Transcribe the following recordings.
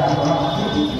la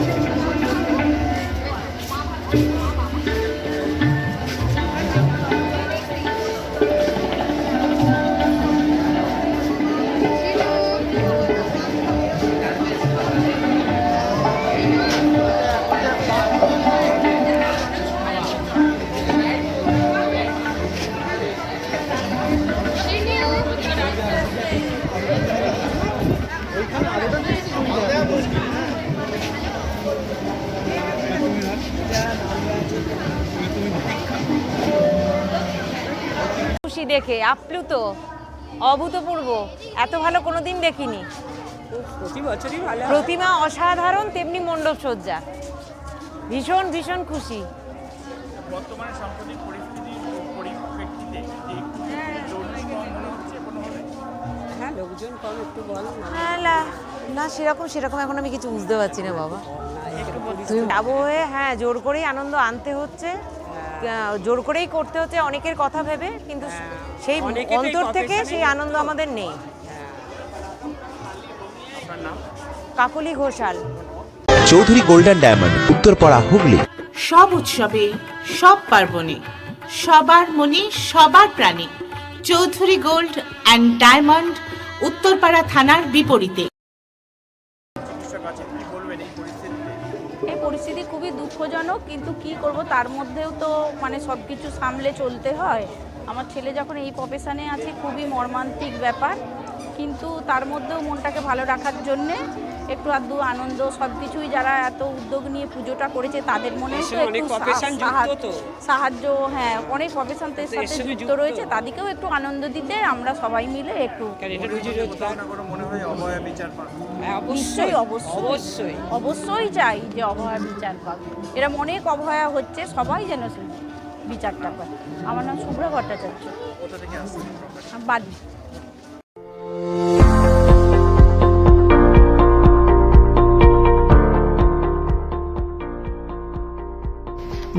খুশি দেখে আপ্লুত অভূতপূর্ব এত ভালো কোনোদিন দেখিনি। বছরই ভালো হয়। প্রতিমা অসাধারণ তেমনি মণ্ডপ সজ্জা। ভীষণ ভীষণ খুশি। বর্তমানে সাম্প্রতিক পরিস্থিতির পরিপ্রেক্ষিতে হ্যাঁ। লোকজন কম একটু বল না। হ্যাঁ, না- না সেরকম সেরকম এখন আমি কিছু বুঝতে পারছি না বাবা। একটু তুমি যাব হ্যাঁ জোর করেই আনন্দ আনতে হচ্ছে। জোর করেই করতে হচ্ছে অনেকের কথা ভেবে কিন্তু সেই তো এই অন্তর থেকে সেই আনন্দ আমাদের নেই। আপনার Kakali Ghoshal. Chowdhury golden diamond Uttarpara Hooghly. সব উৎসবে সব পার্বণে সবার মনে সবার প্রাণে Chowdhury gold and diamond Uttarpara থানার বিপরীতে। আছে কি বলবেন এই পরিস্থিতিতে? এই পরিস্থিতি খুবই দুঃখজনক, কিন্তু কি করব তার মধ্যেও তো মানে সব কিছু সামলে চলতে হয়। আমার ছেলে যখন এই প্রফেশনে আছে, খুবই মর্মান্তিক ব্যাপার, কিন্তু তার মধ্যেও মনটাকে ভালো রাখার জন্যে একটু আধটু আনন্দ সব কিছুই যারা এত উদ্যোগ নিয়ে পুজোটা করেছে তাদের মনে এর। সাহায্য হ্যাঁ অনেক এর সাথে যুক্ত। রয়েছে তাদেরকেও একটু আনন্দ দিতে আমরা সবাই মিলে একটু মনে হয় হ্যাঁ, নিশ্চয়ই অবশ্যই। অবশ্যই। অবশ্যই অবশ্যই চাই যে অভয়া বিচার পাক। এরম অনেক অভয়া হচ্ছে সবাই যেন বিচারটা পায়। আমার নাম শুভ্রা ভট্টাচার্য। কোথা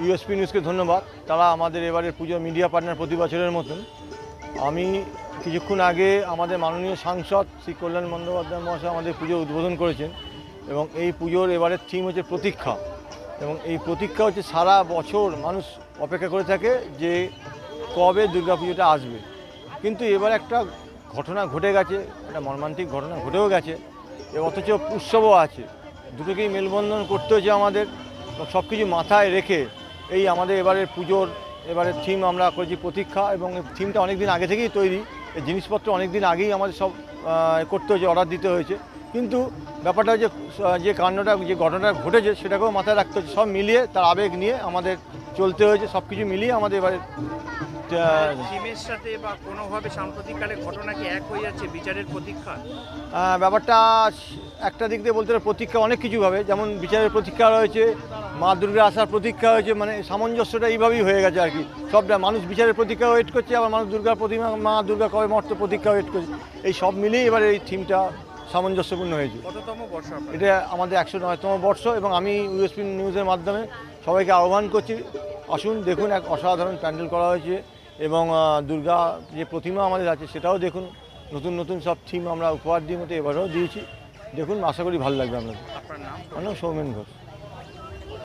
ইউএসপি নিউজকে ধন্যবাদ। তারা আমাদের এবারের পুজো মিডিয়া পার্টনার প্রতি বছরের মতন। আমি কিছুক্ষণ আগে আমাদের মাননীয় সাংসদ শ্রী কল্যাণ বন্দ্যোপাধ্যায় মহাশয় আমাদের পুজো উদ্বোধন করেছেন এবং এই পুজোর এবারের থিম হচ্ছে প্রতীক্ষা। এবং এই প্রতীক্ষা হচ্ছে সারা বছর মানুষ অপেক্ষা করে থাকে যে কবে দুর্গাপুজোটা আসবে। কিন্তু এবার একটা ঘটনা ঘটে গেছে, একটা মর্মান্তিক ঘটনা ঘটেও গেছে অথচ উৎসবও আছে। দুটোকেই মেলবন্ধন করতে হয়েছে আমাদের সব কিছু মাথায় রেখে এই আমাদের এবারের পুজোর এবারের থিম আমরা করেছি প্রতীক্ষা এবং থিমটা অনেক দিন আগে থেকেই তৈরি। এই জিনিসপত্র অনেক দিন আগেই আমাদের সব করতে হয়েছে অর্ডার দিতে হয়েছে। কিন্তু ব্যাপারটা যে যে কাণ্ডটা, যে ঘটনাটা ঘটেছে সেটাকেও মাথায় রাখতে হচ্ছে। সব মিলিয়ে তার আবেগ নিয়ে আমাদের চলতে হয়েছে সব কিছু মিলিয়ে আমাদের এবারে টিমের সাথে বা কোনোভাবে সাম্প্রতিককালে ঘটনা কি এক হয়ে যাচ্ছে বিচারের প্রতীক্ষা? ব্যাপারটা একটা দিক দিয়ে বলতে গেলে প্রতীক্ষা অনেক কিছু হবে যেমন বিচারের প্রতীক্ষা রয়েছে মা দুর্গা আসার প্রতীক্ষা হয়েছে মানে সামঞ্জস্যটা এইভাবেই হয়ে গেছে আর কি। সবটা মানুষ বিচারের প্রতীক্ষা ওয়েট করছে আবার মানুষ দুর্গার প্রতিমা মা দুর্গা কবে মর্ত প্রতীক্ষা ওয়েট করছে। এই সব মিলিয়ে এবার এই থিমটা সামঞ্জস্যপূর্ণ হয়েছে। এটা আমাদের একশো নয়তম বর্ষ এবং আমি ইউএসপি নিউজের মাধ্যমে সবাইকে আহ্বান করছি আসুন দেখুন এক অসাধারণ প্যান্ডেল করা হয়েছে। এবং দুর্গা যে প্রতিমা আমাদের আছে সেটাও দেখুন। নতুন নতুন সব থিম আমরা উপহার দিয়ে মতো এবারেও দিয়েছি। দেখুন আশা করি ভালো লাগবে আপনাদের। আপনার আমার নাম সৌমেন ঘোষ।